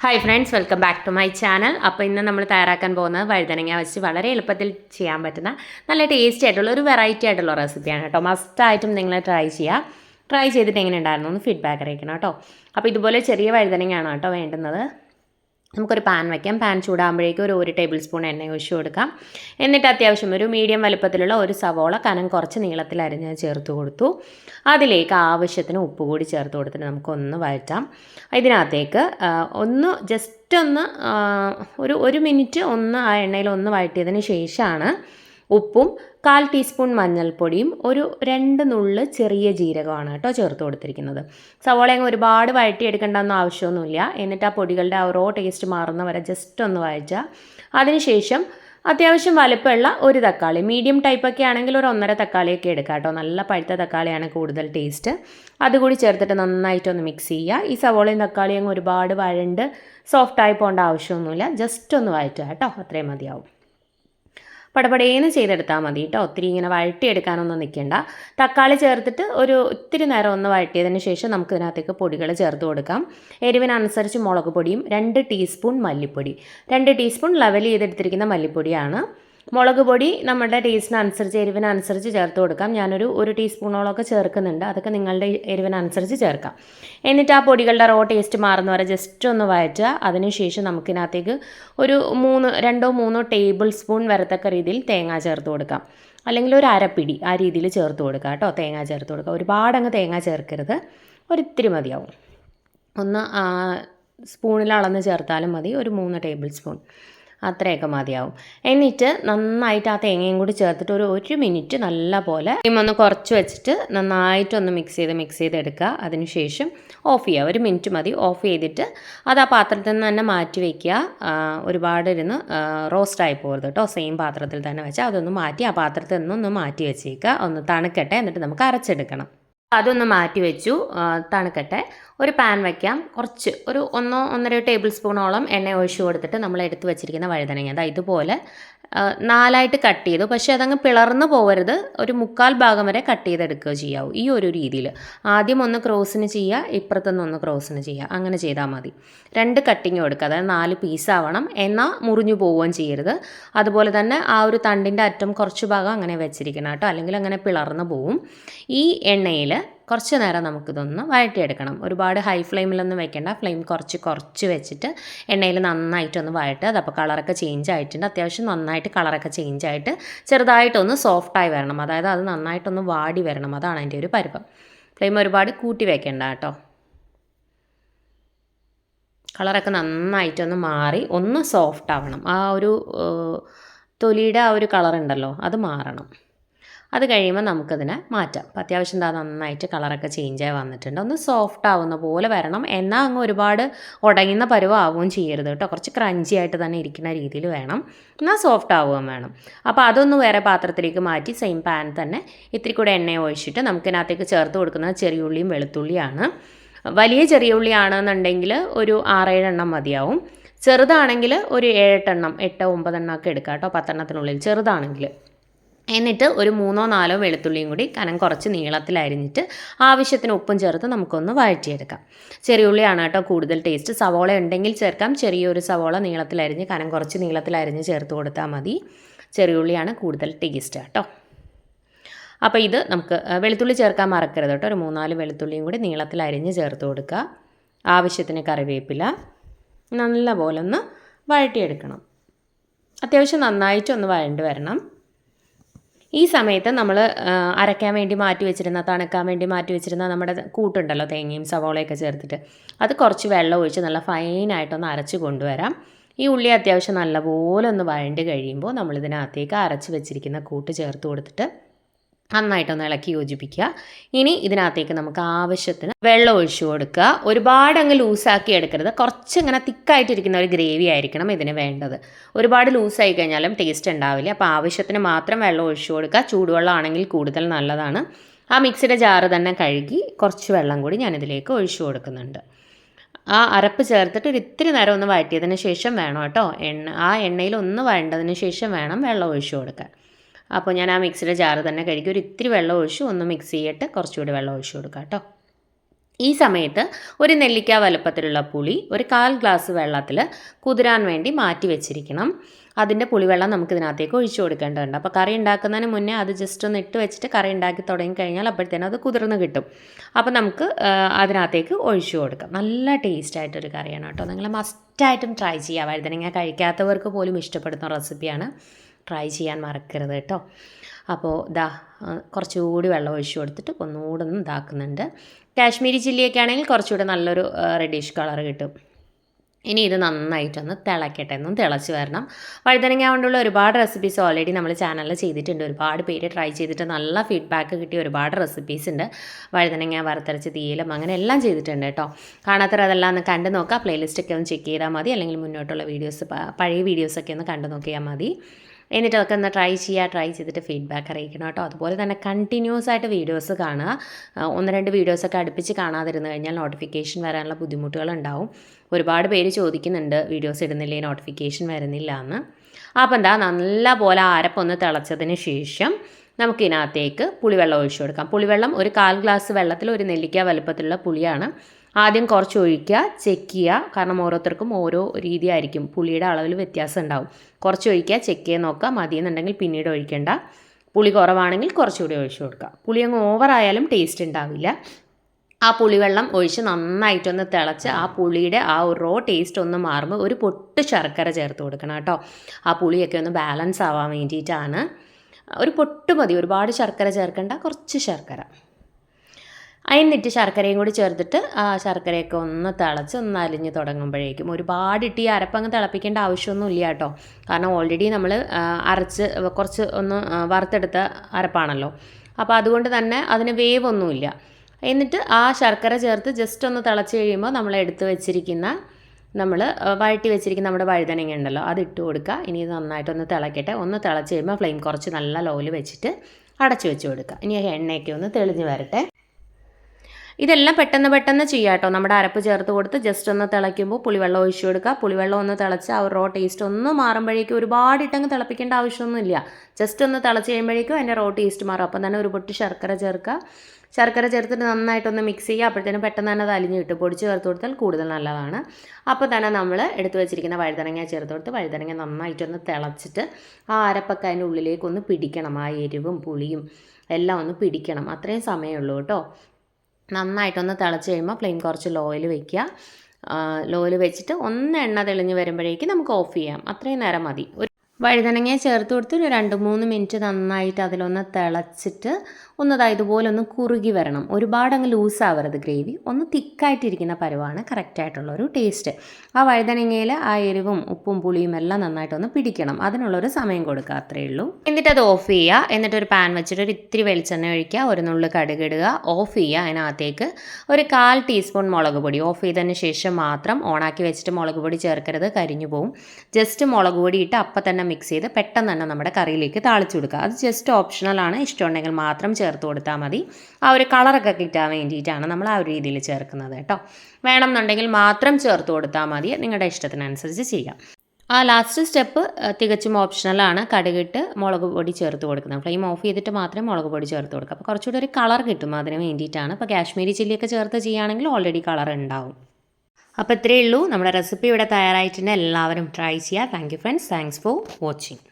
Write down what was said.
Hi friends welcome back to my channel അപ്പോൾ ഇന്ന് നമ്മൾ തയ്യാറാക്കാൻ പോകുന്നത് വഴുതനങ്ങ വെച്ച് വളരെ എളുപ്പത്തിൽ ചെയ്യാൻ പറ്റുന്ന നല്ല ടേസ്റ്റി ആയിട്ടുള്ള ഒരു വെറൈറ്റി ആയിട്ടുള്ള റെസിപ്പിയാണ് കേട്ടോ. മസ്റ്റായിട്ടും നിങ്ങൾ ട്രൈ ചെയ്യുക ട്രൈ ചെയ്തിട്ട് എങ്ങനെ ഉണ്ടായിരുന്നു എന്ന് ഫീഡ്ബാക്ക് അറിയിക്കണം കേട്ടോ. അപ്പോൾ ഇതുപോലെ ചെറിയ വഴുതനങ്ങയാണ് കേട്ടോ വേണ്ടുന്നത്. നമുക്കൊരു പാൻ വയ്ക്കാം. പാൻ ചൂടാകുമ്പോഴേക്കും ഒരു ഒരു ടേബിൾ സ്പൂൺ എണ്ണ ഒഴിച്ചു കൊടുക്കാം. എന്നിട്ട് അത്യാവശ്യം ഒരു മീഡിയം വലുപ്പത്തിലുള്ള ഒരു സവോള കനം കുറച്ച് നീളത്തിൽ അരിഞ്ഞ് ചേർത്ത് കൊടുത്തു. അതിലേക്ക് ആവശ്യത്തിന് ഉപ്പ് കൂടി ചേർത്ത് കൊടുത്തിട്ട് നമുക്കൊന്ന് വഴറ്റാം. ഇതിനകത്തേക്ക് ഒന്ന് ജസ്റ്റ് ഒന്ന് ഒരു ഒരു മിനിറ്റ് ഒന്ന് ആ എണ്ണയിൽ ഒന്ന് വഴറ്റിയതിന് ശേഷമാണ് ഉപ്പും കാൽ ടീസ്പൂൺ മഞ്ഞൾപ്പൊടിയും ഒരു രണ്ട് നുള്ള് ചെറിയ ജീരകമാണ് കേട്ടോ ചേർത്ത് കൊടുത്തിരിക്കുന്നത്. സവോള അങ്ങ് ഒരുപാട് വഴറ്റിയെടുക്കേണ്ടെന്ന് ആവശ്യമൊന്നുമില്ല. എന്നിട്ട് ആ പൊടികളുടെ ആ റോ ടേസ്റ്റ് മാറുന്ന വരെ ജസ്റ്റ് ഒന്ന് വഴറ്റുക അതിനുശേഷം അത്യാവശ്യം വലുപ്പമുള്ള ഒരു തക്കാളി മീഡിയം ടൈപ്പൊക്കെ ആണെങ്കിൽ ഒരു ഒന്നര തക്കാളിയൊക്കെ എടുക്കാം കേട്ടോ. നല്ല പഴുത്ത തക്കാളിയാണ് കൂടുതൽ ടേസ്റ്റ് അതുകൂടി ചേർത്തിട്ട് നന്നായിട്ടൊന്ന് മിക്സ് ചെയ്യുക. ഈ സവോളയും തക്കാളിയും ഒരുപാട് വഴണ്ട് സോഫ്റ്റായി പോകേണ്ട ആവശ്യമൊന്നുമില്ല. ജസ്റ്റ് ഒന്ന് വഴറ്റുക കേട്ടോ. അത്രയും മതിയാവും. പടപടേന്ന് ചെയ്തെടുത്താൽ മതി കേട്ടോ ഒത്തിരി ഇങ്ങനെ വഴട്ടിയെടുക്കാനൊന്നും നിൽക്കേണ്ട തക്കാളി ചേർത്തിട്ട് ഒരു ഒത്തിരി നേരം ഒന്ന് വഴട്ടിയതിന് ശേഷം നമുക്ക് ഇതിനകത്തേക്ക് പൊടികൾ ചേർത്ത് കൊടുക്കാം. എരിവിനനുസരിച്ച് മുളക് പൊടിയും രണ്ട് ടീസ്പൂൺ മല്ലിപ്പൊടി. രണ്ട് ടീസ്പൂൺ ലെവൽ ചെയ്തെടുത്തിരിക്കുന്ന മല്ലിപ്പൊടിയാണ്. മുളക് പൊടി നമ്മുടെ ടേസ്റ്റിനനുസരിച്ച് എരിവിനനുസരിച്ച് ചേർത്ത് കൊടുക്കാം. ഞാനൊരു ഒരു ടീസ്പൂണോളമൊക്കെ ചേർക്കുന്നുണ്ട്. അതൊക്കെ നിങ്ങളുടെ എരിവിനനുസരിച്ച് ചേർക്കാം. എന്നിട്ട് ആ പൊടികളുടെ റോ ടേസ്റ്റ് മാറുന്ന വരെ ജസ്റ്റ് ഒന്ന് വഴറ്റുക. അതിനുശേഷം നമുക്കിതിനകത്തേക്ക് ഒരു മൂന്ന് രണ്ടോ മൂന്നോ ടേബിൾ സ്പൂൺ വരത്തക്ക രീതിയിൽ തേങ്ങ ചേർത്ത് കൊടുക്കാം. അല്ലെങ്കിൽ ഒരു അരപ്പിടി ആ രീതിയിൽ ചേർത്ത് കൊടുക്കുക കേട്ടോ. തേങ്ങ ചേർത്ത് കൊടുക്കുക ഒരുപാടങ്ങ് തേങ്ങ ചേർക്കരുത്. ഒരിത്തിരി മതിയാവും. ഒന്ന് സ്പൂണിൽ അളന്ന് ചേർത്താലും മതി. ഒരു മൂന്ന് ടേബിൾ സ്പൂൺ അത്രയൊക്കെ മതിയാവും. എന്നിട്ട് നന്നായിട്ട് ആ തേങ്ങയും കൂടി ചേർത്തിട്ട് ഒരു ഒരു മിനിറ്റ് നല്ല പോലെ ഒന്ന് കുറച്ച് വെച്ചിട്ട് നന്നായിട്ടൊന്ന് മിക്സ് ചെയ്ത് മിക്സ് ചെയ്തെടുക്കുക അതിനുശേഷം ഓഫ് ചെയ്യുക. ഒരു മിനിറ്റ് മതി. ഓഫ് ചെയ്തിട്ട് അത് ആ പാത്രത്തിൽ നിന്ന് തന്നെ മാറ്റി വയ്ക്കുക ഒരുപാട് ഇരുന്ന് റോസ്റ്റായി പോകരുത് കേട്ടോ. സെയിം പാത്രത്തിൽ തന്നെ വെച്ചാൽ അതൊന്ന് മാറ്റി ആ പാത്രത്തിൽ നിന്നൊന്ന് മാറ്റി വെച്ചേക്കുക. ഒന്ന് തണുക്കട്ടെ. എന്നിട്ട് നമുക്ക് അരച്ചെടുക്കണം. അതൊന്ന് മാറ്റി വെച്ചു തണുക്കട്ടെ. ഒരു പാൻ വയ്ക്കാം കുറച്ച് ഒരു ഒന്നോ ഒന്നര ടേബിൾ സ്പൂണോളം എണ്ണ ഒഴിച്ചു കൊടുത്തിട്ട് നമ്മൾ എടുത്ത് വെച്ചിരിക്കുന്ന വഴുതനങ്ങ. അതാ ഇതുപോലെ നാലായിട്ട് കട്ട് ചെയ്തു. പക്ഷേ അതങ്ങ് പിളർന്ന് പോകരുത് ഒരു മുക്കാൽ ഭാഗം വരെ കട്ട് ചെയ്തെടുക്കുക ചെയ്യാവൂ ഈ ഒരു രീതിയിൽ. ആദ്യം ഒന്ന് ക്രോസിന് ചെയ്യുക ഇപ്പുറത്തുനിന്ന് ഒന്ന് ക്രോസിന് ചെയ്യുക. അങ്ങനെ ചെയ്താൽ മതി. രണ്ട് കട്ടിങ് കൊടുക്കുക അതായത് നാല് പീസ് ആവണം. എന്നാൽ മുറിഞ്ഞു പോവുകയും ചെയ്യരുത്. അതുപോലെ തന്നെ ആ ഒരു തണ്ടിന്റെ അറ്റം കുറച്ച് ഭാഗം അങ്ങനെ വെച്ചിരിക്കണം കേട്ടോ. അല്ലെങ്കിൽ അങ്ങനെ പിളർന്ന് പോവും. ഈ എണ്ണയിൽ കുറച്ച് നേരം നമുക്കിതൊന്ന് വഴറ്റിയെടുക്കണം. ഒരുപാട് ഹൈ ഫ്ലെയിമിലൊന്നും വെക്കേണ്ട. ഫ്ലെയിം കുറച്ച് കുറച്ച് വെച്ചിട്ട് എണ്ണയിൽ നന്നായിട്ടൊന്ന് വഴറ്റുക അതപ്പോൾ കളറൊക്കെ ചേഞ്ച് ആയിട്ടുണ്ട്. അത്യാവശ്യം നന്നായിട്ട് കളറൊക്കെ ചേഞ്ച് ആയിട്ട് ചെറുതായിട്ടൊന്ന് സോഫ്റ്റായി വരണം. അതായത് അത് നന്നായിട്ടൊന്ന് വാടി വരണം. അതാണ് അതിന്റെ ഒരു പരുവം. ഫ്ലെയിം ഒരുപാട് കൂട്ടി വെക്കേണ്ട കേട്ടോ. കളറൊക്കെ നന്നായിട്ടൊന്ന് മാറി ഒന്ന് സോഫ്റ്റ് ആവണം. ആ ഒരു തൊലിയുടെ ആ ഒരു കളർ ഉണ്ടല്ലോ അത് മാറണം. അത് കഴിയുമ്പോൾ നമുക്കതിനെ മാറ്റാം. അപ്പോൾ അത്യാവശ്യം എന്താ നന്നായിട്ട് കളറൊക്കെ ചേഞ്ചായി വന്നിട്ടുണ്ട്. ഒന്ന് സോഫ്റ്റ് ആവുന്ന പോലെ വരണം. എന്നാൽ അങ്ങ് ഒരുപാട് ഉടങ്ങുന്ന പരുവാവുകയും ചെയ്യരുത് കേട്ടോ. കുറച്ച് ക്രഞ്ചി ആയിട്ട് തന്നെ ഇരിക്കുന്ന രീതിയിൽ വേണം. എന്നാൽ സോഫ്റ്റ് ആവുകയും വേണം. അപ്പോൾ അതൊന്ന് വേറെ പാത്രത്തിലേക്ക് മാറ്റി സെയിം പാൻ തന്നെ ഇത്തിരി കൂടെ എണ്ണ ഒഴിച്ചിട്ട് നമുക്കിതിനകത്തേക്ക് ചേർത്ത് കൊടുക്കുന്നത് ചെറിയുള്ളിയും വെളുത്തുള്ളിയാണ്. വലിയ ചെറിയ ഉള്ളിയാണെന്നുണ്ടെങ്കിൽ ഒരു ആറേഴെണ്ണം മതിയാവും. ചെറുതാണെങ്കിൽ ഒരു ഏഴെട്ടെണ്ണം എട്ട് ഒമ്പതെണ്ണം ഒക്കെ എടുക്കാം കേട്ടോ പത്തെണ്ണത്തിനുള്ളിൽ. ചെറുതാണെങ്കിൽ. എന്നിട്ട് ഒരു മൂന്നോ നാലോ വെളുത്തുള്ളിയും കൂടി കനം കുറച്ച് നീളത്തിൽ അരിഞ്ഞിട്ട് ആവശ്യത്തിന് ഉപ്പും ചേർത്ത് നമുക്കൊന്ന് വഴറ്റിയെടുക്കാം. ചെറിയ ഉള്ളിയാണ് കേട്ടോ കൂടുതൽ ടേസ്റ്റ് സവോള ഉണ്ടെങ്കിൽ ചേർക്കാം. ചെറിയൊരു സവോള നീളത്തിൽ അരിഞ്ഞ് കനം കുറച്ച് നീളത്തിൽ അരിഞ്ഞ് ചേർത്ത് കൊടുത്താൽ മതി. ചെറിയ ഉള്ളിയാണ് കൂടുതൽ ടേസ്റ്റ് കേട്ടോ. അപ്പോൾ ഇത് നമുക്ക് വെളുത്തുള്ളി ചേർക്കാൻ മറക്കരുത് കേട്ടോ. ഒരു മൂന്നാൽ വെളുത്തുള്ളിയും കൂടി നീളത്തിൽ അരിഞ്ഞ് ചേർത്ത് കൊടുക്കുക. ആവശ്യത്തിന് കറിവേപ്പില നല്ല പോലെ ഒന്ന് വഴറ്റിയെടുക്കണം. അത്യാവശ്യം നന്നായിട്ട് ഒന്ന് വഴണ്ട് വരണം. ഈ സമയത്ത് നമ്മൾ അരയ്ക്കാൻ വേണ്ടി മാറ്റി വെച്ചിരുന്ന തണുക്കാൻ വേണ്ടി മാറ്റി വെച്ചിരുന്ന നമ്മുടെ കൂട്ടുണ്ടല്ലോ തേങ്ങയും സവോളയൊക്കെ ചേർത്തിട്ട്. അത് കുറച്ച് വെള്ളം ഒഴിച്ച് നല്ല ഫൈനായിട്ടൊന്ന് അരച്ച് കൊണ്ടുവരാം. ഈ ഉള്ളി അത്യാവശ്യം നല്ലപോലെ ഒന്ന് വഴണ്ട് കഴിയുമ്പോൾ നമ്മളിതിനകത്തേക്ക് അരച്ച് വെച്ചിരിക്കുന്ന കൂട്ട് ചേർത്ത് കൊടുത്തിട്ട് നന്നായിട്ടൊന്ന് ഇളക്കി യോജിപ്പിക്കുക. ഇനി ഇതിനകത്തേക്ക് നമുക്ക് ആവശ്യത്തിന് വെള്ളം ഒഴിച്ചു കൊടുക്കുക. ഒരുപാട് അങ്ങ് ലൂസാക്കി എടുക്കരുത്. കുറച്ചിങ്ങനെ തിക്കായിട്ടിരിക്കുന്ന ഒരു ഗ്രേവി ആയിരിക്കണം ഇതിന് വേണ്ടത്. ഒരുപാട് ലൂസായി കഴിഞ്ഞാലും ടേസ്റ്റ് ഉണ്ടാവില്ല. അപ്പോൾ ആവശ്യത്തിന് മാത്രം വെള്ളം ഒഴിച്ചു കൊടുക്കുക. ചൂടുവെള്ളം ആണെങ്കിൽ കൂടുതൽ നല്ലതാണ്. ആ മിക്സിയുടെ ജാറ് തന്നെ കഴുകി കുറച്ച് വെള്ളം കൂടി ഞാനിതിലേക്ക് ഒഴിച്ചു കൊടുക്കുന്നുണ്ട്. ആ അരപ്പ് ചേർത്തിട്ട് ഒരു ഇത്തിരി നേരം ഒന്ന് വഴറ്റിയതിന് ശേഷം വേണം കേട്ടോ. എണ്ണ ആ എണ്ണയിൽ ഒന്ന് വഴണ്ടതിന് ശേഷം വേണം വെള്ളം ഒഴിച്ചു കൊടുക്കാൻ. അപ്പോൾ ഞാൻ ആ മിക്സിയുടെ ജാറ് തന്നെ കഴുകി ഒരു ഇത്തിരി വെള്ളം ഒഴിച്ചു ഒന്ന് മിക്സ് ചെയ്തിട്ട് കുറച്ചുകൂടി വെള്ളം ഒഴിച്ചു കൊടുക്കാം കേട്ടോ. ഈ സമയത്ത് ഒരു നെല്ലിക്ക വലുപ്പത്തിലുള്ള പുളി ഒരു കാൽ ഗ്ലാസ് വെള്ളത്തിൽ കുതിരാൻ വേണ്ടി മാറ്റി വെച്ചിരിക്കണം. അതിന്റെ പുളിവെള്ളം നമുക്ക് ഇതിനകത്തേക്ക് ഒഴിച്ചു കൊടുക്കേണ്ടതുണ്ട്. അപ്പോൾ കറി ഉണ്ടാക്കുന്നതിന് മുന്നേ അത് ജസ്റ്റ് ഒന്ന് ഇട്ട് വെച്ചിട്ട് കറി ഉണ്ടാക്കി തുടങ്ങി കഴിഞ്ഞാൽ അപ്പോഴത്തേനും അത് കുതിർന്ന് കിട്ടും. അപ്പോൾ നമുക്ക് അതിനകത്തേക്ക് ഒഴിച്ചു കൊടുക്കാം. നല്ല ടേസ്റ്റ് ആയിട്ടൊരു കറിയാണ് കേട്ടോ. നിങ്ങൾ മസ്റ്റായിട്ടും ട്രൈ ചെയ്യുക. വഴുതനങ്ങ കഴിക്കാത്തവർക്ക് പോലും ഇഷ്ടപ്പെടുന്ന റെസിപ്പിയാണ് ട്രൈ ചെയ്യാൻ മറക്കരുത് കേട്ടോ. അപ്പോൾ ദാ കുറച്ചുകൂടി വെള്ളം ഒഴിച്ചു കൊടുത്തിട്ട് ഒന്നുകൂടെ ഒന്ന് ഇതാക്കുന്നുണ്ട്. കാശ്മീരി ചില്ലിയൊക്കെ ആണെങ്കിൽ കുറച്ചുകൂടെ നല്ലൊരു റെഡിഷ് കളർ കിട്ടും. ഇനി ഇത് നന്നായിട്ടൊന്ന് തിളക്കട്ടെ ഒന്നും തിളച്ച് വരണം. വഴുതനങ്ങ കൊണ്ടുള്ള ഒരുപാട് റെസിപ്പീസ് ഓൾറെഡി നമ്മൾ ചാനലിൽ ചെയ്തിട്ടുണ്ട്. ഒരുപാട് പേര് ട്രൈ ചെയ്തിട്ട് നല്ല ഫീഡ്ബാക്ക് കിട്ടിയ ഒരുപാട് റെസിപ്പീസ് ഉണ്ട്. വഴുതനങ്ങ വറുത്തരച്ച് തീയലും അങ്ങനെ എല്ലാം ചെയ്തിട്ടുണ്ട് കേട്ടോ. കാണാത്തവർ അതെല്ലാം ഒന്ന് കണ്ടു നോക്കുക പ്ലേലിസ്റ്റൊക്കെ ഒന്ന് ചെക്ക് ചെയ്താൽ മതി. അല്ലെങ്കിൽ മുന്നോട്ടുള്ള വീഡിയോസ് പഴയ വീഡിയോസൊക്കെ ഒന്ന് കണ്ടു നോക്കിയാൽ മതി. എന്നിട്ട് അതൊക്കെ ഒന്ന് ട്രൈ ചെയ്യുക ട്രൈ ചെയ്തിട്ട് ഫീഡ്ബാക്ക് അറിയിക്കണം കേട്ടോ. അതുപോലെ തന്നെ കണ്ടിന്യൂസ് ആയിട്ട് വീഡിയോസ് കാണുക. ഒന്ന് രണ്ട് വീഡിയോസൊക്കെ അടുപ്പിച്ച് കാണാതിരുന്നു കഴിഞ്ഞാൽ നോട്ടിഫിക്കേഷൻ വരാനുള്ള ബുദ്ധിമുട്ടുകൾ ഉണ്ടാവും. ഒരുപാട് പേര് ചോദിക്കുന്നുണ്ട് വീഡിയോസ് ഇടുന്നില്ലേ? നോട്ടിഫിക്കേഷൻ വരുന്നില്ല എന്ന്. അപ്പോൾ എന്താ നല്ല പോലെ അരപ്പൊന്ന് തിളച്ചതിന് ശേഷം നമുക്കിതിനകത്തേക്ക് പുളിവെള്ളം ഒഴിച്ചു കൊടുക്കാം. പുളിവെള്ളം ഒരു കാൽ ഗ്ലാസ് വെള്ളത്തിൽ ഒരു നെല്ലിക്ക വലുപ്പത്തിലുള്ള പുളിയാണ്. ആദ്യം കുറച്ച് ഒഴിക്കുക ചെക്ക് ചെയ്യുക. കാരണം ഓരോരുത്തർക്കും ഓരോ രീതിയായിരിക്കും. പുളിയുടെ അളവിൽ വ്യത്യാസം ഉണ്ടാവും. കുറച്ച് ഒഴിക്കുക ചെക്ക് ചെയ്യാൻ നോക്കുക. മതിയെന്നുണ്ടെങ്കിൽ പിന്നീട് ഒഴിക്കേണ്ട. പുളി കുറവാണെങ്കിൽ കുറച്ചുകൂടി ഒഴിച്ചു കൊടുക്കുക. പുളി അങ്ങ് ഓവറായാലും ടേസ്റ്റ് ഉണ്ടാവില്ല. ആ പുളിവെള്ളം ഒഴിച്ച് നന്നായിട്ടൊന്ന് തിളച്ച് ആ പുളിയുടെ ആ ഒരു റോ ടേസ്റ്റ് ഒന്ന് മാറുമ്പോൾ ഒരു പൊട്ട് ശർക്കര ചേർത്ത് കൊടുക്കണം കേട്ടോ. ആ പുളിയൊക്കെ ഒന്ന് ബാലൻസ് ആവാൻ വേണ്ടിയിട്ടാണ്. ഒരു പൊട്ട് മതി. ഒരുപാട് ശർക്കര ചേർക്കേണ്ട. കുറച്ച് ശർക്കര. എന്നിട്ട് ശർക്കരയും കൂടി ചേർത്തിട്ട് ആ ശർക്കരയൊക്കെ ഒന്ന് തിളച്ച് ഒന്ന് അലിഞ്ഞ് തുടങ്ങുമ്പോഴേക്കും. ഒരുപാട് ഇട്ട് ഈ അരപ്പങ്ങ് തിളപ്പിക്കേണ്ട ആവശ്യമൊന്നും ഇല്ല കേട്ടോ. കാരണം ഓൾറെഡി നമ്മൾ അരച്ച് കുറച്ച് ഒന്ന് വറുത്തെടുത്ത അരപ്പാണല്ലോ. അപ്പോൾ അതുകൊണ്ട് തന്നെ അതിന് വേവ് ഒന്നുമില്ല എന്നിട്ട് ആ ശർക്കര ചേർത്ത് ജസ്റ്റ് ഒന്ന് തിളച്ച് കഴിയുമ്പോൾ നമ്മൾ എടുത്ത് വെച്ചിരിക്കുന്ന നമ്മൾ വഴറ്റി വെച്ചിരിക്കുന്ന നമ്മുടെ വഴുതനങ്ങ ഉണ്ടല്ലോ അത് ഇട്ട് കൊടുക്കുക ഇനി നന്നായിട്ടൊന്ന് തിളക്കട്ടെ. ഒന്ന് തിളച്ച് കഴിയുമ്പോൾ ഫ്ലെയിം കുറച്ച് നല്ല ലോയിൽ വെച്ചിട്ട് അടച്ചു വെച്ച് കൊടുക്കുക ഇനി എണ്ണയൊക്കെ ഒന്ന് തെളിഞ്ഞ് വരട്ടെ. ഇതെല്ലാം പെട്ടെന്ന് പെട്ടെന്ന് ചെയ്യാം കേട്ടോ. നമ്മുടെ അരപ്പ് ചേർത്ത് കൊടുത്ത് ജസ്റ്റ് ഒന്ന് തിളയ്ക്കുമ്പോൾ പുളിവെള്ളം ഒഴിച്ചു കൊടുക്കുക. പുളിവെള്ളം ഒന്ന് തിളച്ച് ആ റോ ടേസ്റ്റ് ഒന്ന് മാറുമ്പോഴേക്കും ഒരുപാട് ഇട്ടങ്ങ് തിളപ്പിക്കേണ്ട ആവശ്യമൊന്നുമില്ല. ജസ്റ്റ് ഒന്ന് തിളച്ച് കഴിയുമ്പോഴേക്കും അതിന്റെ റോ ടേസ്റ്റ് മാറും. അപ്പം തന്നെ ഒരു പൊട്ടി ശർക്കര ചേർക്കുക. ശർക്കര ചേർത്തിട്ട് നന്നായിട്ടൊന്ന് മിക്സ് ചെയ്യുക. അപ്പോഴത്തേനും പെട്ടെന്ന് തന്നെ അത് അലിഞ്ഞ് കിട്ടും. പൊടിച്ച് ചേർത്ത് കൊടുത്താൽ കൂടുതൽ നല്ലതാണ്. അപ്പോൾ തന്നെ നമ്മൾ എടുത്തു വെച്ചിരിക്കുന്ന വഴുതനങ്ങ ചേർത്ത് കൊടുത്ത് വഴുതനങ്ങ നന്നായിട്ടൊന്ന് തിളച്ചിട്ട് ആ അരപ്പൊക്കെ അതിന്റെ ഉള്ളിലേക്കൊന്ന് പിടിക്കണം. ആ എരിവും പുളിയും എല്ലാം ഒന്ന് പിടിക്കണം. അത്രയും സമയമുള്ളൂ കേട്ടോ. നന്നായിട്ടൊന്ന് തിളച്ച് കഴിയുമ്പോൾ ഫ്ലെയിം കുറച്ച് ലോയിൽ വയ്ക്കുക. ലോയിൽ വെച്ചിട്ട് ഒന്ന് എണ്ണ തെളിഞ്ഞ് വരുമ്പോഴേക്കും നമുക്ക് ഓഫ് ചെയ്യാം. അത്രയും നേരം മതി. വഴുതനങ്ങ ചേർത്ത് കൊടുത്ത് ഒരു രണ്ട് മൂന്ന് മിനിറ്റ് നന്നായിട്ട് അതിലൊന്ന് തിളച്ചിട്ട് ഒന്ന് ദാ ഇതുപോലെ ഒന്ന് കുറുകി വരണം. ഒരുപാട് അങ്ങ് ലൂസാവരുത് ഗ്രേവി ഒന്ന് തിക്കായിട്ടിരിക്കുന്ന പരുവാണ് കറക്റ്റായിട്ടുള്ള ഒരു ടേസ്റ്റ് ആ വഴുതനങ്ങയിൽ ആ എരിവും ഉപ്പും പുളിയും എല്ലാം നന്നായിട്ടൊന്ന് പിടിക്കണം. അതിനുള്ളൊരു സമയം കൊടുക്കുക അത്രയേ ഉള്ളൂ. എന്നിട്ട് അത് ഓഫ് ചെയ്യുക. എന്നിട്ട് ഒരു പാൻ വെച്ചിട്ട് ഒരു ഇത്തിരി വെളിച്ചെണ്ണ ഒഴിക്കുക. ഒരു നുള്ളു കടുകിടുക ഓഫ് ചെയ്യുക അതിനകത്തേക്ക്. ഒരു കാൽ ടീസ്പൂൺ മുളക് പൊടി. ഓഫ് ചെയ്തതിന് ശേഷം മാത്രം ഓണാക്കി വെച്ചിട്ട് മുളക് പൊടി ചേർക്കരുത്. കരിഞ്ഞു പോവും. ജസ്റ്റ് മുളക് പൊടി ഇട്ട് അപ്പം തന്നെ മിക്സ് ചെയ്ത് പെട്ടെന്ന് തന്നെ നമ്മുടെ കറിയിലേക്ക് താളിച്ചു കൊടുക്കുക. അത് ജസ്റ്റ് ഓപ്ഷണലാണ് ഇഷ്ടമുണ്ടെങ്കിൽ മാത്രം ചേർത്ത് കൊടുത്താൽ മതി. ആ ഒരു കളറൊക്കെ കിട്ടാൻ വേണ്ടിയിട്ടാണ് നമ്മൾ ആ ഒരു രീതിയിൽ ചേർക്കുന്നത് കേട്ടോ. വേണമെന്നുണ്ടെങ്കിൽ മാത്രം ചേർത്ത് കൊടുത്താൽ മതി. നിങ്ങളുടെ ഇഷ്ടത്തിനനുസരിച്ച് ചെയ്യാം. ആ ലാസ്റ്റ് സ്റ്റെപ്പ് തികച്ചും ഓപ്ഷണലാണ് കടുകിട്ട് മുളക് പൊടി ചേർത്ത് കൊടുക്കുന്നത്. ഫ്ലെയിം ഓഫ് ചെയ്തിട്ട് മാത്രമേ മുളക് പൊടി ചേർത്ത് കൊടുക്കുക അപ്പോൾ കുറച്ചുകൂടി ഒരു കളർ കിട്ടും അതിന് വേണ്ടിയിട്ടാണ്. അപ്പോൾ കാശ്മീരി ചില്ലിയൊക്കെ ചേർത്ത് ചെയ്യുകയാണെങ്കിൽ ഓൾറെഡി കളർ ഉണ്ടാവും. അപ്പോൾ ഇത്രയേ ഉള്ളൂ. നമ്മുടെ റെസിപ്പി ഇവിടെ തയ്യാറായിട്ടുണ്ട്. എല്ലാവരും ട്രൈ ചെയ്യുക. Thank you friends thanks for watching